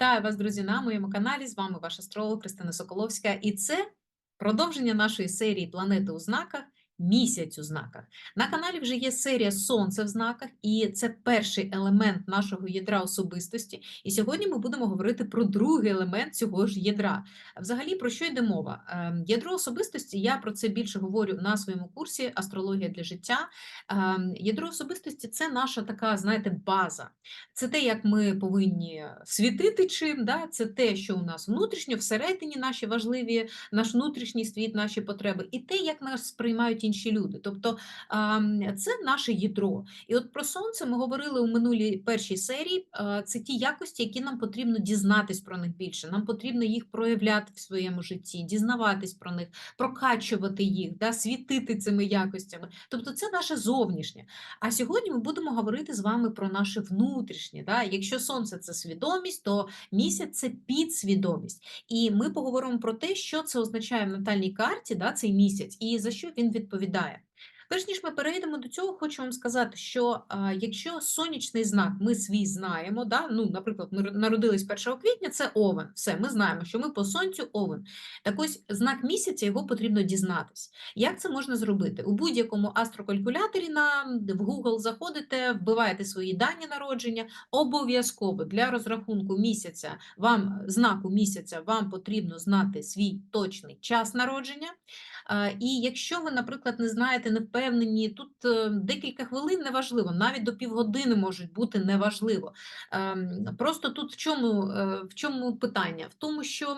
Вітаю вас, друзі, на моєму каналі. З вами ваш астролог Христина Соколовська. І це продовження нашої серії Планети у знаках. Місяць у знаках. На каналі вже є серія Сонце в знаках, і це перший елемент нашого ядра особистості. І сьогодні ми будемо говорити про другий елемент цього ж ядра. Взагалі, про що йде мова? Ем, Ядро особистості, я про це більше говорю на своєму курсі Астрологія для життя. Ем, Ядро особистості це наша така, знаєте, база. Це те, як ми повинні світити чим, да? це те, що у нас внутрішньо, всередині наші важливі, наш внутрішній світ, наші потреби, і те, як нас сприймають інші люди. Тобто це наше ядро. І от про сонце ми говорили у минулій першій серії. Це ті якості, які нам потрібно дізнатись про них більше. Нам потрібно їх проявляти в своєму житті, дізнаватись про них, прокачувати їх, да? світити цими якостями. Тобто це наше зовнішнє. А сьогодні ми будемо говорити з вами про наше внутрішнє. Да? Якщо сонце це свідомість, то місяць це підсвідомість. І ми поговоримо про те, що це означає в натальній карті, да, цей місяць, і за що він відповідає. Перш ніж ми перейдемо до цього, хочу вам сказати, що а, якщо сонячний знак ми свій знаємо, да, ну, наприклад, ми народились 1 квітня, це овен. Все, ми знаємо, що ми по сонцю овен. Так ось знак місяця його потрібно дізнатись. Як це можна зробити? У будь-якому астрокалькуляторі на в Google заходите, вбиваєте свої дані народження. Обов'язково для розрахунку місяця вам знаку місяця вам потрібно знати свій точний час народження. І якщо ви, наприклад, не знаєте, не впевнені, тут е, декілька хвилин неважливо, навіть до півгодини можуть бути неважливо. Ем, Просто тут в чому, е, в чому питання? В тому, що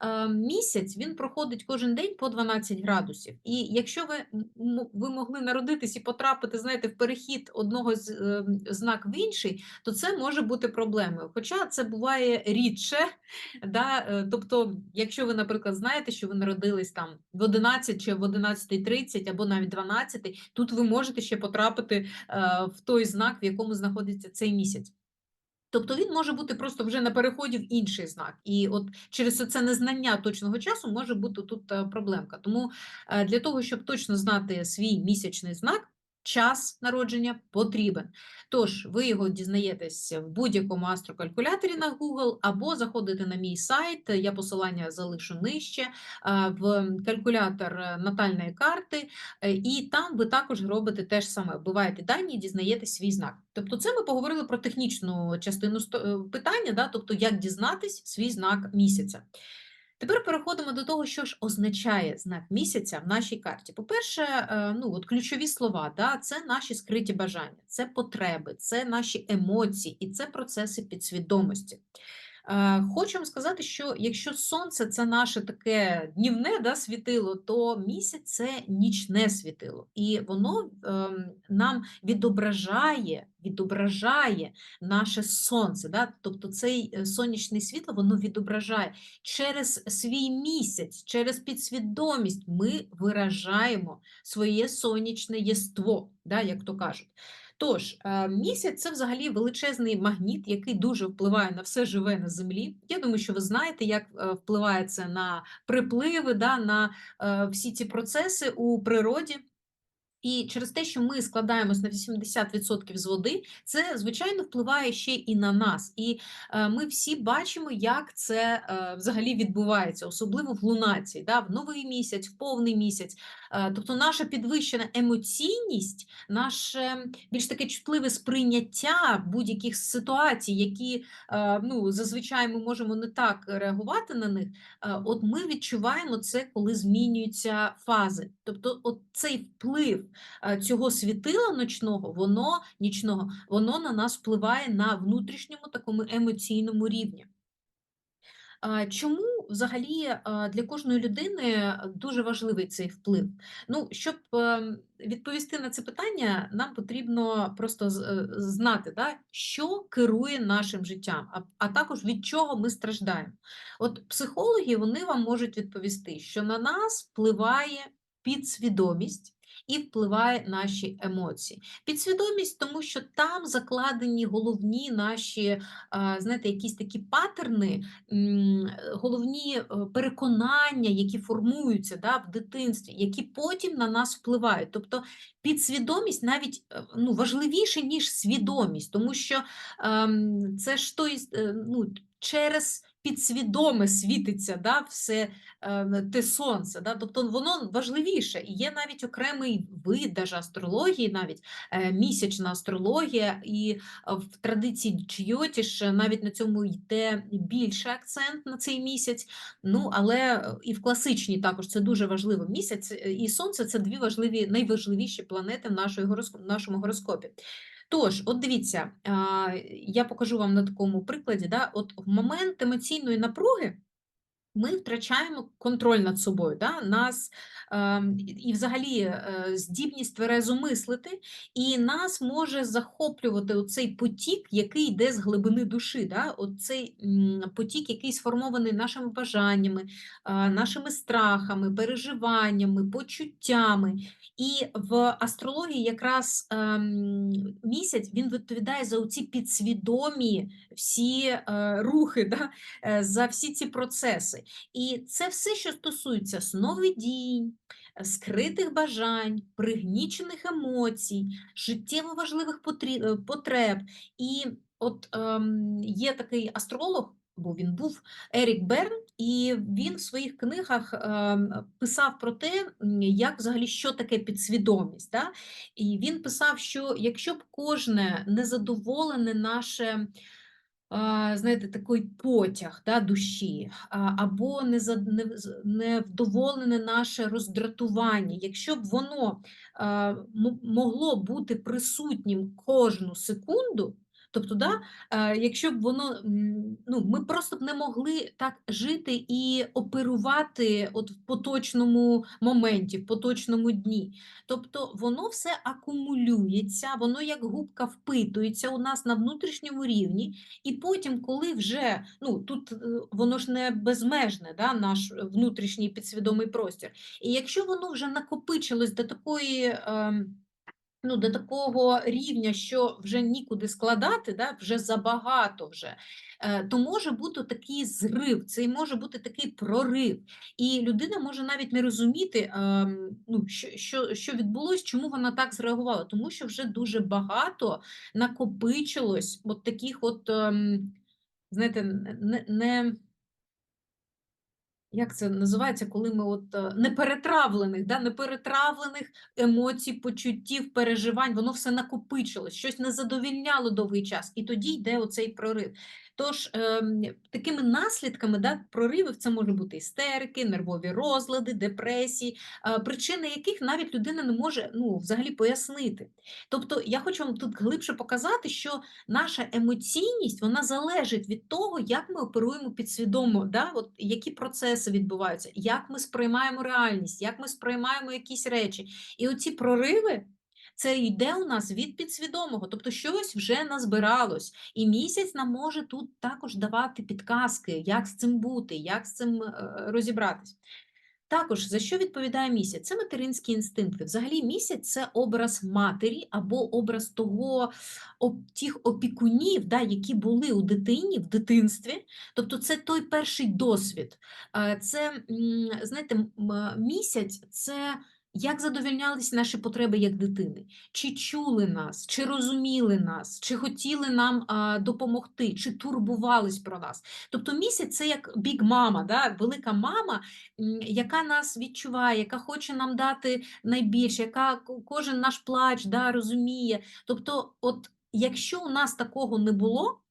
е, місяць він проходить кожен день по 12 градусів. І якщо ви, м- ви могли народитись і потрапити, знаєте, в перехід одного з знак в інший, то це може бути проблемою. Хоча це буває рідше. Да? Тобто, якщо ви, наприклад, знаєте, що ви народились там в 11 чи в 11.30 або навіть 12, тут ви можете ще потрапити е, в той знак, в якому знаходиться цей місяць. Тобто він може бути просто вже на переході в інший знак. І от через це незнання точного часу може бути тут е, проблемка. Тому е, для того, щоб точно знати свій місячний знак, час народження потрібен. Тож, ви його дізнаєтесь в будь-якому астрокалькуляторі на Google, або заходите на мій сайт, я посилання залишу нижче, в калькулятор е, натальної карти, е, і там ви також робите те ж саме, вбиваєте дані і дізнаєтесь свій знак. Тобто, це ми поговорили про технічну частину е, питання, да? тобто як дізнатись свій знак місяця. Тепер переходимо до того, що ж означає знак місяця в нашій карті. По-перше, е, ну от ключові слова, да, це наші скриті бажання, це потреби, це наші емоції і це процеси підсвідомості. Е, Хочу вам сказати, що якщо сонце це наше таке днівне да, світило, то місяць це нічне світило, і воно ем, нам відображає, відображає наше сонце. Да? Тобто цей е, сонячне світло воно відображає через свій місяць, через підсвідомість ми виражаємо своє сонячне єство, да, як то кажуть. Тож, е, місяць це взагалі величезний магніт, який дуже впливає на все живе на землі. Я думаю, що ви знаєте, як е, впливає це на припливи, да, на е, всі ці процеси у природі. І через те, що ми складаємось на 80% з води, це звичайно впливає ще і на нас. І е, ми всі бачимо, як це е, взагалі відбувається, особливо в лунації, да, в новий місяць, в повний місяць. Е, тобто наша підвищена емоційність, наше більш таке чутливе сприйняття будь-яких ситуацій, які ну, зазвичай ми можемо не так реагувати на них. От ми відчуваємо це, коли змінюються фази. Тобто, от цей вплив цього світила ночного, воно нічного, воно на нас впливає на внутрішньому такому емоційному рівні. Чому взагалі для кожної людини дуже важливий цей вплив? Ну, щоб ем, відповісти на це питання, нам потрібно просто е, знати, да, що керує нашим життям, а також від чого ми страждаємо. От психологи вони вам можуть відповісти, що на нас впливає підсвідомість. І впливає наші емоції. Підсвідомість, тому що там закладені головні наші, знаєте, якісь такі патерни, головні е, переконання, які формуються да, в дитинстві, які потім на нас впливають. Тобто підсвідомість навіть е, ну, важливіше, ніж свідомість, тому що ем, це ж той, е, ну, через підсвідоме світиться да, все е, те сонце. Да? Тобто воно важливіше. І є навіть окремий вид даже астрології, навіть е, місячна астрологія, і е, в традиції Чйотіш навіть на цьому йде більше акцент на цей місяць. Ну, але е, і в класичній також це дуже важливо. Місяць е, і сонце це дві важливі, найважливіші планети в нашої нашому гороскопі. Тож, от дивіться, я покажу вам на такому прикладі, да, от в момент емоційної напруги ми втрачаємо контроль над собою, да? нас ем, і- взагалі е, здібність тверезо мислити, і нас може захоплювати оцей потік, який йде з глибини душі. Да? Оцей потік, який сформований нашими бажаннями, а, нашими страхами, переживаннями, почуттями. І в астрології якраз ем, місяць він відповідає за оці підсвідомі всі е, рухи, да? е, за всі ці процеси. І це все, що стосується сновидінь, е, скритих бажань, пригнічених емоцій, життєво важливих е, потреб. І от ем, є такий астролог, бо він був Ерік Берн, і він в своїх книгах ем, писав про те, як взагалі що таке підсвідомість. Да? І він писав, що якщо б кожне незадоволене наше знаєте, такий потяг да, душі, або невдоволене наше роздратування, якщо б воно могло бути присутнім кожну секунду, тобто, да, якщо б воно, ну, ми просто б не могли так жити і оперувати от в поточному моменті, в поточному дні. Тобто воно все акумулюється, воно як губка впитується у нас на внутрішньому рівні. І потім, коли вже ну тут е, воно ж не безмежне, да, наш внутрішній підсвідомий простір. І якщо воно вже накопичилось до такої. ем, Ну, до такого рівня, що вже нікуди складати, да, вже забагато вже, е, то може бути такий зрив, це може бути такий прорив. І людина може навіть не розуміти, ем, ну, що, що, що відбулось, чому вона так зреагувала, тому що вже дуже багато накопичилось от таких от, ем, знаєте, не, не, як це називається, коли ми от е, неперетравлених, да, неперетравлених емоцій, почуттів, переживань, воно все накопичилось, щось не задовільняло довгий час, і тоді йде оцей прорив. Тож ем, такими наслідками да, проривів це може бути істерики, нервові розлади, депресії, е, причини яких навіть людина не може ну, взагалі пояснити. Тобто я хочу вам тут глибше показати, що наша емоційність вона залежить від того, як ми оперуємо підсвідомо, да? От які процеси відбуваються, як ми сприймаємо реальність, як ми сприймаємо якісь речі. І оці прориви. Це йде у нас від підсвідомого, тобто щось вже назбиралось, і місяць нам може тут також давати підказки, як з цим бути, як з цим е, розібратись. Також за що відповідає місяць? Це материнські інстинкти. Взагалі, місяць це образ матері або образ того тих опікунів, да, які були у дитині в дитинстві. Тобто, це той перший досвід. Е, Це, знаєте, е, місяць це. Як задовольнялись наші потреби як дитини? Чи чули нас, чи розуміли нас, чи хотіли нам а, допомогти, чи турбувались про нас? Тобто місяць це як бік мама, да? велика мама, яка нас відчуває, яка хоче нам дати найбільше, яка кожен наш плач да, розуміє. Тобто, от якщо у нас такого не було,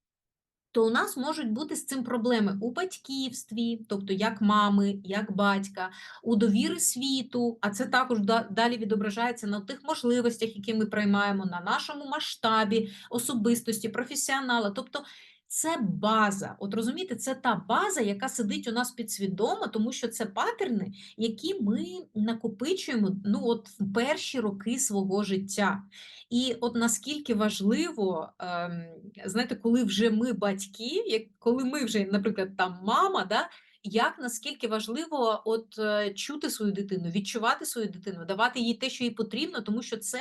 то у нас можуть бути з цим проблеми у батьківстві, тобто як мами, як батька, у довіри світу, а це також да- далі відображається на тих можливостях, які ми приймаємо, на нашому масштабі особистості, професіонала. Тобто це база. От розумієте, це та база, яка сидить у нас підсвідомо, тому що це патерни, які ми накопичуємо ну, от в перші роки свого життя. І от наскільки важливо, ем, знаєте, коли вже ми батьки, як коли ми вже, наприклад, там мама, да, як наскільки важливо от е, чути свою дитину, відчувати свою дитину, давати їй те, що їй потрібно, тому що це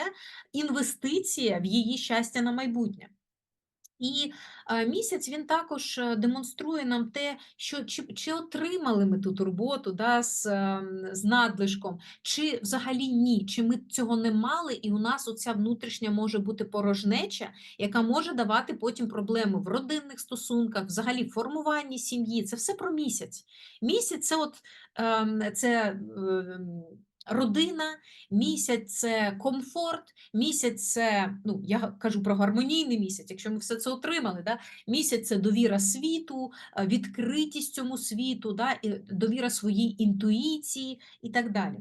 інвестиція в її щастя на майбутнє. І е, місяць він також е, демонструє нам те, що чи, чи отримали ми ту турботу да, з, ем, з надлишком, чи взагалі ні, чи ми цього не мали, і у нас оця внутрішня може бути порожнеча, яка може давати потім проблеми в родинних стосунках, взагалі формуванні сім'ї. Це все про місяць. Місяць це от ем, це. Родина, місяць це комфорт, місяць це, ну я кажу про гармонійний місяць, якщо ми все це отримали. Да? Місяць це довіра світу, е, відкритість цьому світу, да? довіра своїй інтуїції і так далі.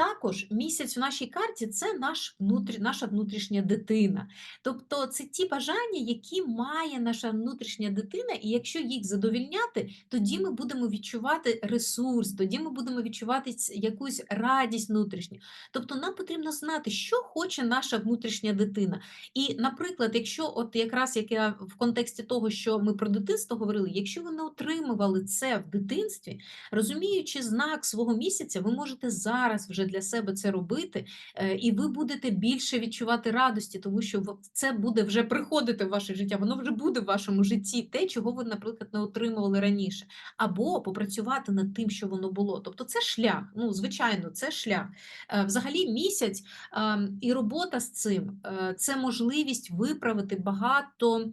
Також місяць в нашій карті це наш внутрі, наша внутрішня дитина. Тобто це ті бажання, які має наша внутрішня дитина, і якщо їх задовільняти, тоді ми будемо відчувати ресурс, тоді ми будемо відчувати якусь радість внутрішню. Тобто нам потрібно знати, що хоче наша внутрішня дитина. І, наприклад, якщо от якраз як я в контексті того, що ми про дитинство говорили, якщо ви не отримували це в дитинстві, розуміючи знак свого місяця, ви можете зараз вже для себе це робити, е, і ви будете більше відчувати радості, тому що це буде вже приходити в ваше життя, воно вже буде в вашому житті, те, чого ви, наприклад, не отримували раніше, або попрацювати над тим, що воно було. Тобто, це шлях. Ну, звичайно, це шлях. Е, взагалі, місяць ем, і робота з цим е, це можливість виправити багато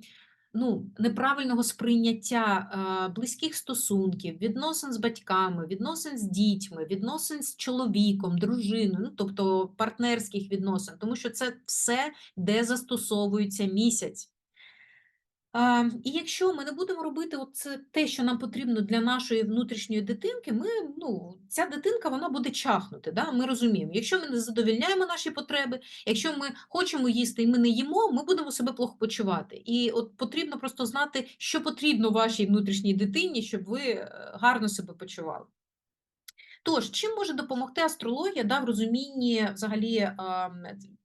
ну, неправильного сприйняття е, близьких стосунків, відносин з батьками, відносин з дітьми, відносин з чоловіком, дружиною, ну, тобто партнерських відносин, тому що це все, де застосовується місяць. І якщо ми не будемо робити це те, що нам потрібно для нашої внутрішньої дитинки, ми, ну, ця дитинка вона буде чахнути. Да? Ми розуміємо, якщо ми не задовільняємо наші потреби, якщо ми хочемо їсти і ми не їмо, ми будемо себе плохо почувати. І от потрібно просто знати, що потрібно вашій внутрішній дитині, щоб ви е, гарно себе почували. Тож, чим може допомогти астрологія да, в розумінні взагалі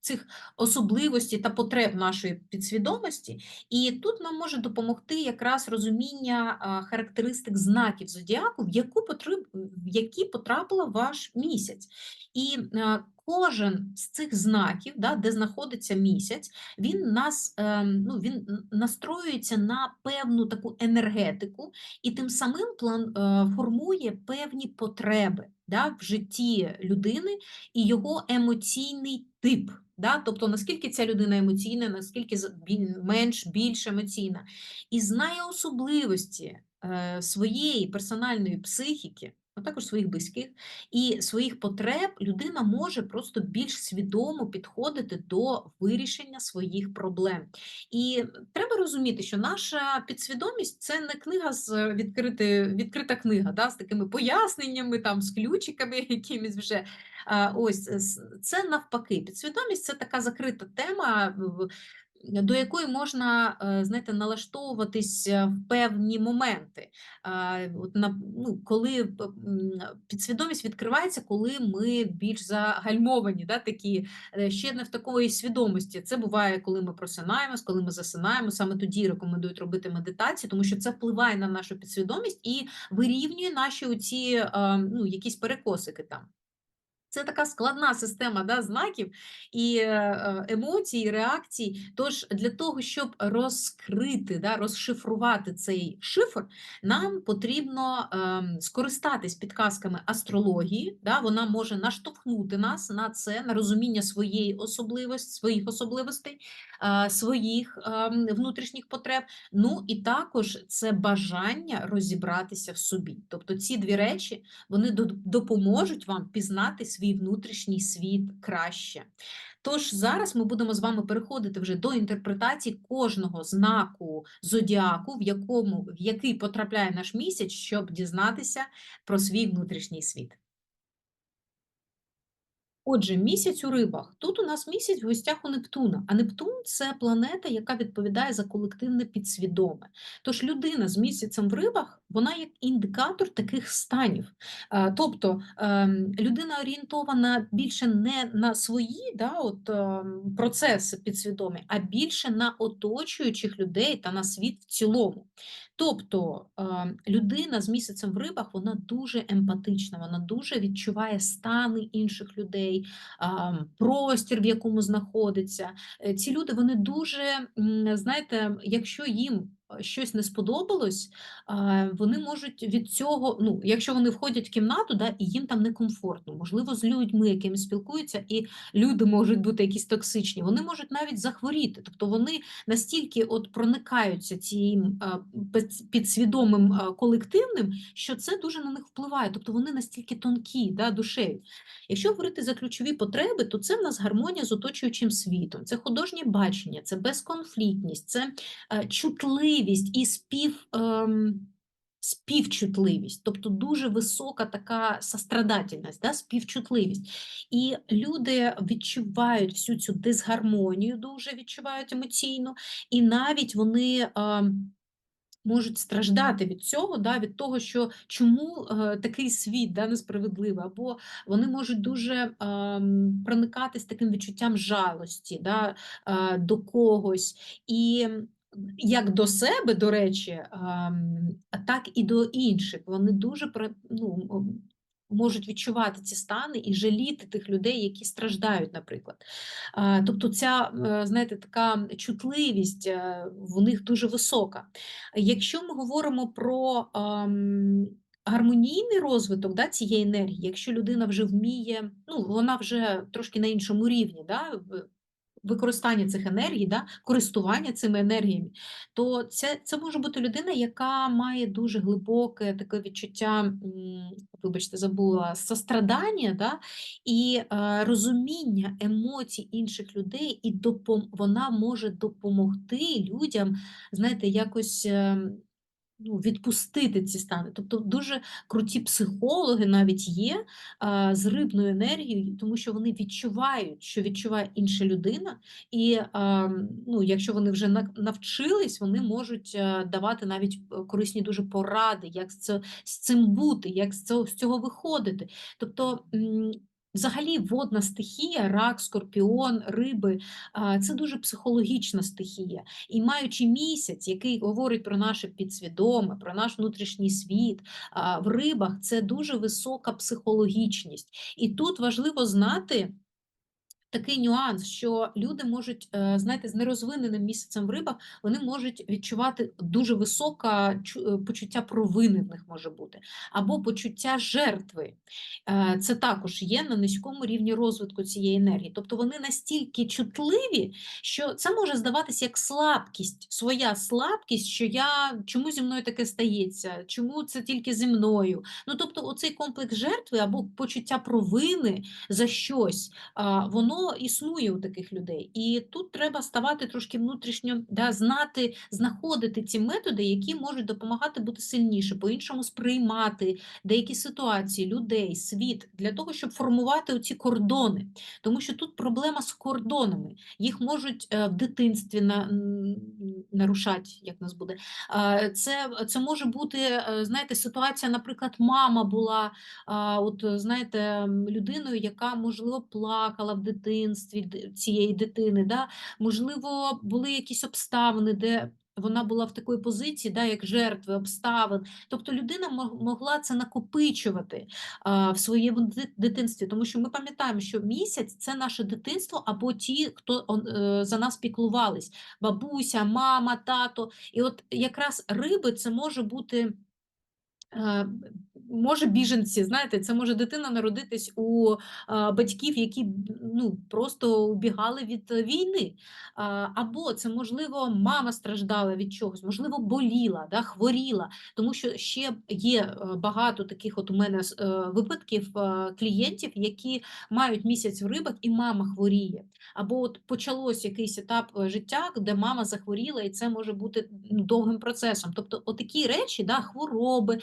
цих особливостей та потреб нашої підсвідомості? І тут нам може допомогти якраз розуміння характеристик знаків зодіаку, в яку потреб, в які потрапила ваш місяць. І Кожен з цих знаків, да, де знаходиться місяць, він нас ем, ну, він настроюється на певну таку енергетику і тим самим план е, формує певні потреби да, в житті людини і його емоційний тип. Да? Тобто, наскільки ця людина емоційна, наскільки менш більш емоційна, і знає особливості е, своєї персональної психіки а також своїх близьких і своїх потреб людина може просто більш свідомо підходити до вирішення своїх проблем. І треба розуміти, що наша підсвідомість це не книга з відкрити, відкрита книга, да, з такими поясненнями, там, з ключиками якимись вже. Ось це навпаки. Підсвідомість це така закрита тема до якої можна е, знаєте, налаштовуватись е, в певні моменти. От на, ну, Коли підсвідомість відкривається, коли ми більш загальмовані, да, такі, е, ще не в такої свідомості. Це буває, коли ми просинаємось, коли ми засинаємо. Саме тоді рекомендують робити медитацію, тому що це впливає на нашу підсвідомість і вирівнює наші оці, ну, якісь перекосики там. Це така складна система да, знаків і е, е, емоцій, реакцій. Тож для того, щоб розкрити, да, розшифрувати цей шифр, нам потрібно ем, скористатись підказками астрології. Да, Вона може наштовхнути нас на це, на розуміння своєї особливості, своїх особливостей, е, своїх ем, внутрішніх потреб. Ну і також це бажання розібратися в собі. Тобто ці дві речі вони допоможуть вам пізнати свій свій внутрішній світ краще. Тож зараз ми будемо з вами переходити вже до інтерпретації кожного знаку зодіаку, в якому в який потрапляє наш місяць, щоб дізнатися про свій внутрішній світ. Отже, місяць у рибах. Тут у нас місяць в гостях у Нептуна, а Нептун це планета, яка відповідає за колективне підсвідоме. Тож людина з місяцем в рибах, вона як індикатор таких станів. Тобто ем, людина орієнтована більше не на свої да, от, ем, процеси підсвідомі, а більше на оточуючих людей та на світ в цілому. Тобто людина з місяцем в рибах вона дуже емпатична, вона дуже відчуває стани інших людей, простір, в якому знаходиться. Е, Ці люди вони дуже, знаєте, якщо їм щось не сподобалось, вони можуть від цього, ну, якщо вони входять в кімнату, да, і їм там некомфортно, можливо, з людьми, якими спілкуються, і люди можуть бути якісь токсичні, вони можуть навіть захворіти. Тобто вони настільки от проникаються цим підсвідомим колективним, що це дуже на них впливає. Тобто вони настільки тонкі, да, душею. Якщо говорити за ключові потреби, то це в нас гармонія з оточуючим світом, це художнє бачення, це безконфліктність, це е, чутливість і спів. ем, Співчутливість, тобто дуже висока така сострадательність, да, співчутливість. І люди відчувають всю цю дисгармонію, дуже відчувають емоційно, і навіть вони ем, можуть страждати від цього, да, від того, що чому е, такий світ да, несправедливий, або вони можуть дуже ем, проникатись таким відчуттям жалості да, е, до когось. І як до себе, до речі, ем, так і до інших. Вони дуже ну, можуть відчувати ці стани і жаліти тих людей, які страждають, наприклад. Тобто, ця, е, знаєте, така чутливість е, в них дуже висока. Якщо ми говоримо про гармонійний розвиток да, цієї енергії, якщо людина вже вміє, ну вона вже трошки на іншому рівні, да, використання цих енергій, да, користування цими енергіями, то це, це може бути людина, яка має дуже глибоке таке відчуття, вибачте, забула, сострадання, да, і е, розуміння емоцій інших людей, і допом... вона може допомогти людям, знаєте, якось. ем, Ну, відпустити ці стани. Тобто дуже круті психологи навіть є а, з рибною енергією, тому що вони відчувають, що відчуває інша людина, і а, ну, якщо вони вже на- навчились, вони можуть а, давати навіть е, корисні дуже поради, як з, це, з цим бути, як з цього, з цього виходити. Тобто, взагалі, водна стихія, рак, скорпіон, риби це дуже психологічна стихія. І маючи місяць, який говорить про наше підсвідоме, про наш внутрішній світ, в рибах це дуже висока психологічність. І тут важливо знати. Такий нюанс, що люди можуть, е, знаєте, з нерозвиненим місяцем в рибах, вони можуть відчувати дуже високе почуття провини в них може бути, або почуття жертви. Е, Це також є на низькому рівні розвитку цієї енергії. Тобто вони настільки чутливі, що це може здаватися як слабкість, своя слабкість, що я чому зі мною таке стається, чому це тільки зі мною. Ну тобто, оцей комплекс жертви або почуття провини за щось, а, існує у таких людей. І тут треба ставати трошки внутрішньо, да, знати, знаходити ці методи, які можуть допомагати бути сильніше, по-іншому сприймати деякі ситуації, людей, світ, для того, щоб формувати оці кордони. Тому що тут проблема з кордонами. Їх можуть е, в дитинстві на, нарушати, як нас буде. Це, це може бути, е, знаєте, ситуація, наприклад, мама була от, знаєте, людиною, яка, можливо, плакала в дитинстві д- цієї дитини. Да? Можливо, були якісь обставини, де вона була в такій позиції, да, як жертви, обставин. Тобто людина могла це накопичувати а, в своєму дитинстві, тому що ми пам'ятаємо, що місяць це наше дитинство або ті, хто е, за нас піклувались, бабуся, мама, тато. І от якраз риби це може бути. Е, Може біженці, знаєте, це може дитина народитись у а, батьків, які ну, просто убігали від е, війни. А, Або це, можливо, мама страждала від чогось, можливо, боліла, да, хворіла, тому що ще є е, багато таких от у мене е, випадків е, клієнтів, які мають місяць в рибах, і мама хворіє. Або от почалось якийсь етап е, життя, де мама захворіла, і це може бути ну, довгим процесом. Тобто, отакі речі, да, хвороби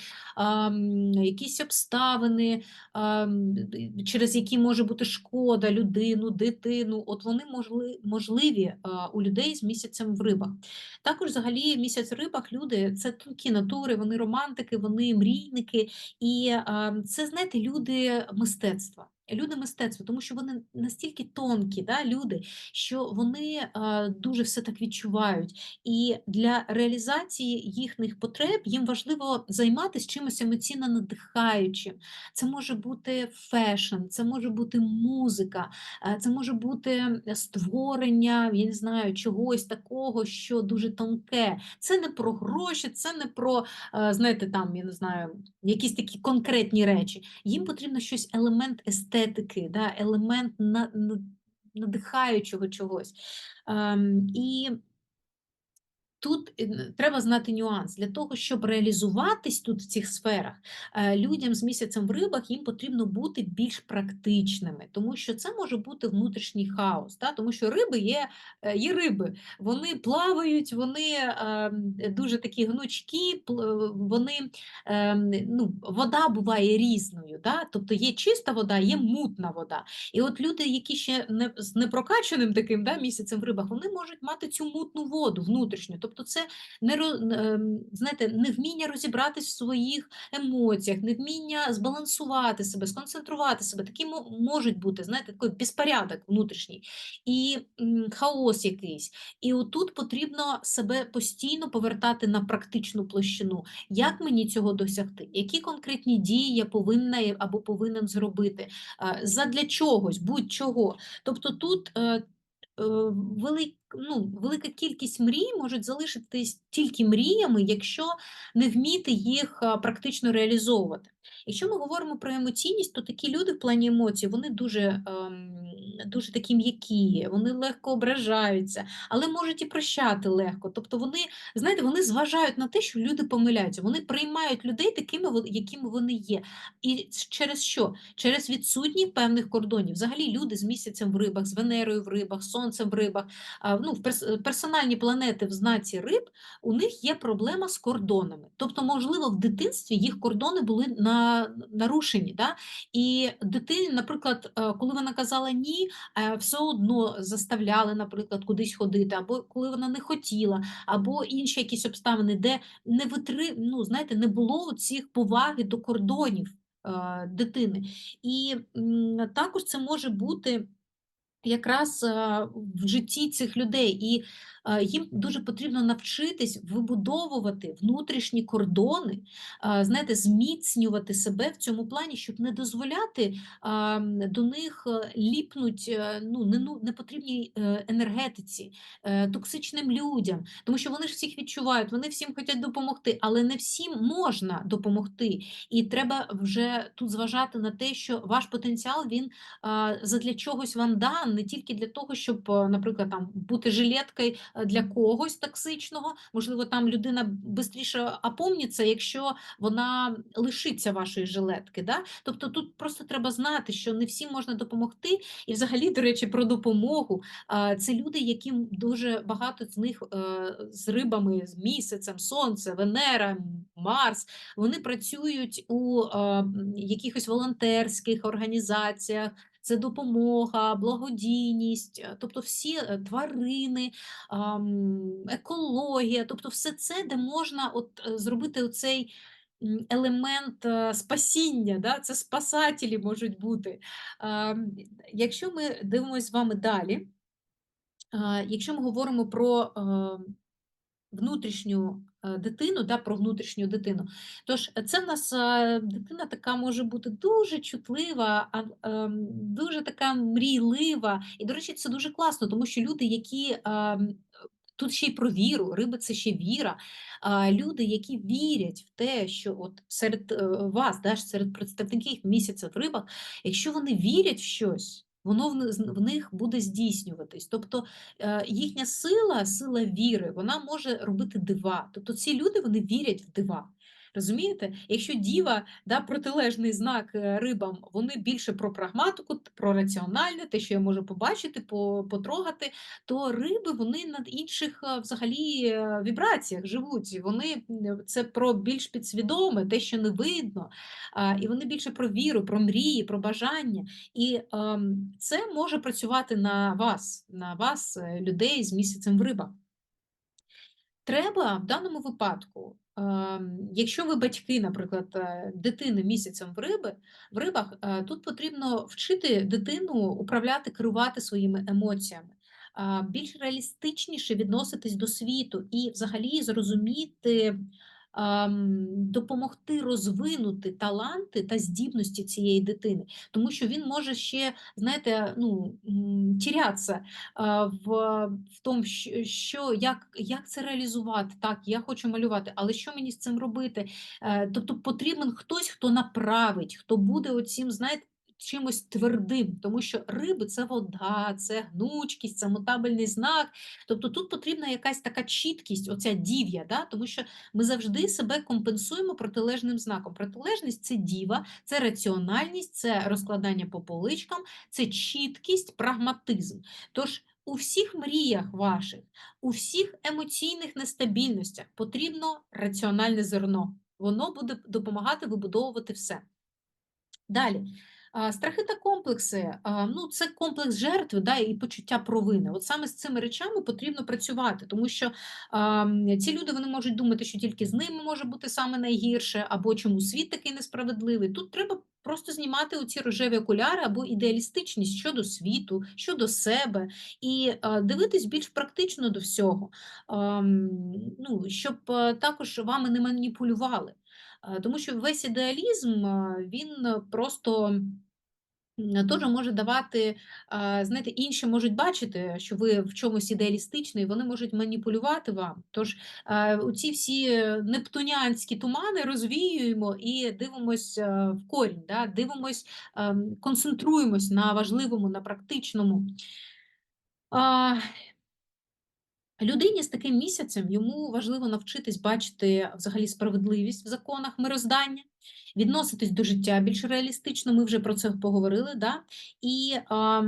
якісь обставини, через які може бути шкода людину, дитину. От вони можливі у людей з місяцем в рибах. Також, взагалі, місяць в рибах люди це тонкі натури, вони романтики, вони мрійники, і це, знаєте, люди мистецтва. Люди мистецтва, тому що вони настільки тонкі, да, люди, що вони дуже все так відчувають. І для реалізації їхніх потреб їм важливо займатися чимось емоційно надихаючим. Це може бути фешн, це може бути музика, це може бути створення, я не знаю, чогось такого, що дуже тонке. Це не про гроші, це не про, знаєте, там, я не знаю, якісь такі конкретні речі. Їм потрібно щось, елемент естетики, да, елемент на, на, надихаючого чогось. Ем, і Тут е, треба знати нюанс. Для того, щоб реалізуватись тут в цих сферах, е, людям з місяцем в рибах їм потрібно бути більш практичними, тому що це може бути внутрішній хаос. Та? Тому що риби є е, є риби, вони плавають, вони ем, дуже такі гнучкі, вони, ем, ну, вода буває різною. Та? Тобто є чиста вода, є мутна вода. І от люди, які ще не з непрокаченим таким да, місяцем в рибах, вони можуть мати цю мутну воду внутрішню. Тобто це не ем, знаєте, невміння розібратись в своїх емоціях, невміння збалансувати себе, сконцентрувати себе. Такі можуть бути, знаєте, такий безпорядок внутрішній і хаос якийсь. І отут потрібно себе постійно повертати на практичну площину. Як мені цього досягти? Які конкретні дії я повинна або повинен зробити? Задля чогось, будь-чого. Тобто тут е, е, велик, ну, велика кількість мрій можуть залишитись тільки мріями, якщо не вміти їх практично реалізовувати. Якщо ми говоримо про емоційність, то такі люди в плані емоцій вони дуже ем, дуже такі м'які, вони легко ображаються, але можуть і прощати легко. Тобто вони, знаєте, вони зважають на те, що люди помиляються, вони приймають людей такими, якими вони є. І через що? Через відсутність певних кордонів. Взагалі люди з місяцем в рибах, з Венерою в рибах, сонцем в рибах, ну, персональні планети в знаці риб, у них є проблема з кордонами. Тобто, можливо, в дитинстві їх кордони були на, нарушені. Да? І дитині, наприклад, е, коли вона казала ні, е, все одно заставляли, наприклад, кудись ходити, або коли вона не хотіла, або інші якісь обставини, де не витри... ну, знаєте, не було цих поваги до кордонів е, дитини. І також це може бути якраз в житті цих людей, і їм дуже потрібно навчитись вибудовувати внутрішні кордони, знаєте, зміцнювати себе в цьому плані, щоб не дозволяти до них ліпнуть е, ну, непотрібній е, енергетиці, е, токсичним людям, тому що вони ж всіх відчувають, вони всім хочуть допомогти, але не всім можна допомогти. І треба вже тут зважати на те, що ваш потенціал він задля чогось вам дан, не тільки для того, щоб, наприклад, там бути жилеткою Е, для когось токсичного, можливо, там людина швидше опомніться, якщо вона лишиться вашої жилетки. Да? Тобто тут просто треба знати, що не всім можна допомогти. І, взагалі, до речі, про допомогу це люди, яким дуже багато з них е, з рибами, з місяцем, сонце, Венера, Марс, вони працюють у е, якихось волонтерських організаціях це допомога, благодійність, е, тобто всі е, тварини, екологія, тобто все це, де можна от е, зробити оцей елемент спасіння, да? це спасателі можуть бути. Якщо ми дивимося з вами далі, якщо ми говоримо про внутрішню дитину, да, про внутрішню дитину. Тож е, це в нас е, дитина така може бути дуже чутлива, ем, дуже така мрійлива. І, до речі, це дуже класно, тому що люди, які ем, Тут ще й про віру, риби це ще віра. А люди, які вірять в те, що от серед вас, да, серед представників місяця в рибах, якщо вони вірять в щось, воно в них буде здійснюватись. Тобто е, їхня сила, сила віри, вона може робити дива. Тобто ці люди вони вірять в дива. Розумієте? Якщо діва, да, протилежний знак е, рибам, вони більше про прагматику, про раціональне, те, що я можу побачити, потрогати, то риби вони на інших е, взагалі е, вібраціях живуть. Вони це про більш підсвідоме, те, що не видно, і вони більше про віру, про мрії, про бажання. І ем, це може працювати на вас, на вас, людей з місяцем в рибах. Треба в даному випадку, ем, якщо ви батьки, наприклад, е, дитини місяцем в риби, в рибах, е, тут потрібно вчити дитину управляти, керувати своїми емоціями, більш реалістичніше відноситись до світу і взагалі зрозуміти, допомогти розвинути таланти та здібності цієї дитини. Тому що він може ще, знаєте, ну, тірятися в, в тому, що, як, як це реалізувати. Так, я хочу малювати, але що мені з цим робити? Е, Тобто потрібен хтось, хто направить, хто буде оцім, знаєте, чимось твердим, тому що риби це вода, це гнучкість, це мутабельний знак. Тобто тут потрібна якась така чіткість, оця дів'я, да? тому що ми завжди себе компенсуємо протилежним знаком. Протилежність це діва, це раціональність, це розкладання по поличкам, це чіткість, прагматизм. Тож у всіх мріях ваших, у всіх емоційних нестабільностях потрібно раціональне зерно. Воно буде допомагати вибудовувати все. Далі. Страхи та комплекси, ну це комплекс жертви да, і почуття провини. От саме з цими речами потрібно працювати, тому що а, ці люди вони можуть думати, що тільки з ними може бути саме найгірше, або чому світ такий несправедливий. Тут треба просто знімати оці рожеві окуляри або ідеалістичність щодо світу, щодо себе, і а, дивитись більш практично до всього, а, ну, щоб також вами не маніпулювали. Е, Тому що весь ідеалізм він е, просто теж може давати, знаєте, інші можуть бачити, що ви в чомусь ідеалістичний, вони можуть маніпулювати вам. Тож у ці всі нептунянські тумани розвіюємо і дивимось е, в корінь, да? дивимось, ем, концентруємось на важливому, на практичному. Людині з таким місяцем йому важливо навчитись бачити взагалі справедливість в законах мироздання, відноситись до життя більш реалістично. Ми вже про це поговорили. Да? І а,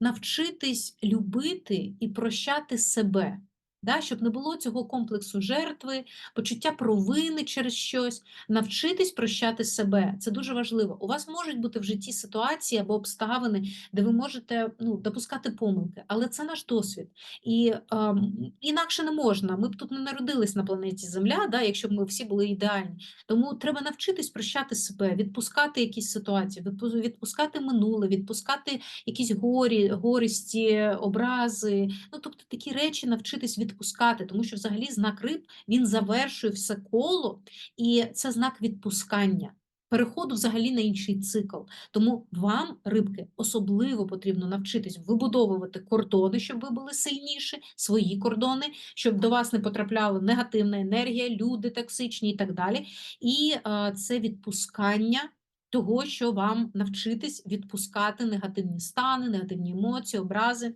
навчитись любити і прощати себе, да? щоб не було цього комплексу жертви, почуття провини через щось, навчитись прощати себе. Це дуже важливо. У вас можуть бути в житті ситуації або обставини, де ви можете ну, допускати помилки, але це наш досвід. І е, інакше не можна. Ми б тут не народились на планеті Земля, да, якщо б ми всі були ідеальні. Тому треба навчитись прощати себе, відпускати якісь ситуації, відпускати минуле, відпускати якісь горі, горісті, образи. Ну, тобто такі речі навчитись відпускати, тому що взагалі знак риб він завершує все коло, і це знак відпускання. Переходу взагалі на інший цикл. Тому вам, рибки, особливо потрібно навчитись вибудовувати кордони, щоб ви були сильніші, свої кордони, щоб до вас не потрапляла негативна енергія, люди токсичні і так далі. І е, це відпускання того, що вам навчитись відпускати негативні стани, негативні емоції, образи.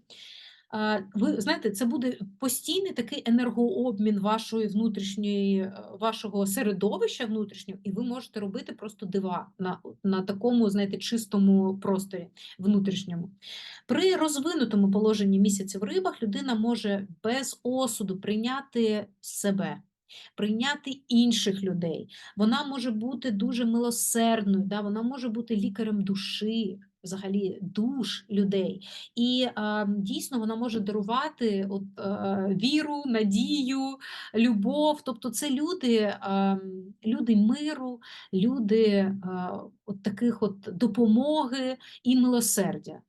Ви знаєте, це буде постійний такий енергообмін вашої внутрішньої, е, вашого середовища внутрішнього, і ви можете робити просто дива на, на такому, знаєте, чистому просторі внутрішньому. При розвинутому положенні місяця в рибах людина може без осуду прийняти себе. Прийняти інших людей, вона може бути дуже милосердною, да? вона може бути лікарем душі, взагалі душ людей. І е, дійсно вона може дарувати от, е, віру, надію, любов. Тобто це люди, е, люди миру, люди е, от таких от допомоги і милосердя.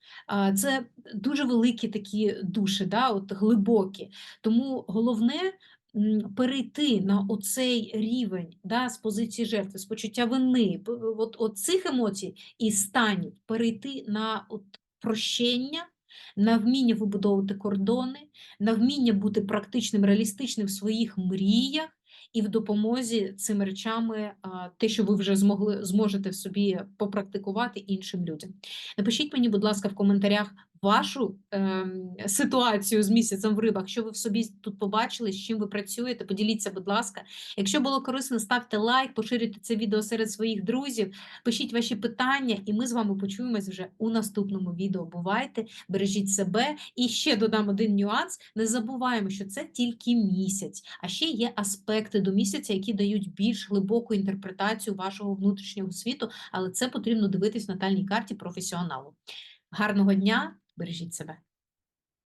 Е, це дуже великі такі душі, да, от глибокі. Тому головне. Перейти на оцей рівень да, з позиції жертви, з почуття вини, от, от цих емоцій і станів перейти на от прощення, на вміння вибудовувати кордони, на вміння бути практичним, реалістичним в своїх мріях і в допомозі цими речами, те, що ви вже змогли, зможете собі попрактикувати іншим людям. Напишіть мені, будь ласка, в коментарях вашу ем, ситуацію з місяцем в рибах, що ви в собі тут побачили, з чим ви працюєте. Поділіться, будь ласка. Якщо було корисно, ставте лайк, поширюйте це відео серед своїх друзів, пишіть ваші питання, і ми з вами почуємось вже у наступному відео. Бувайте, бережіть себе. І ще додам один нюанс: не забуваємо, що це тільки місяць, а ще є аспекти до місяця, які дають більш глибоку інтерпретацію вашого внутрішнього світу, але це потрібно дивитись в натальній карті професіоналу. Гарного дня, бережіть себе.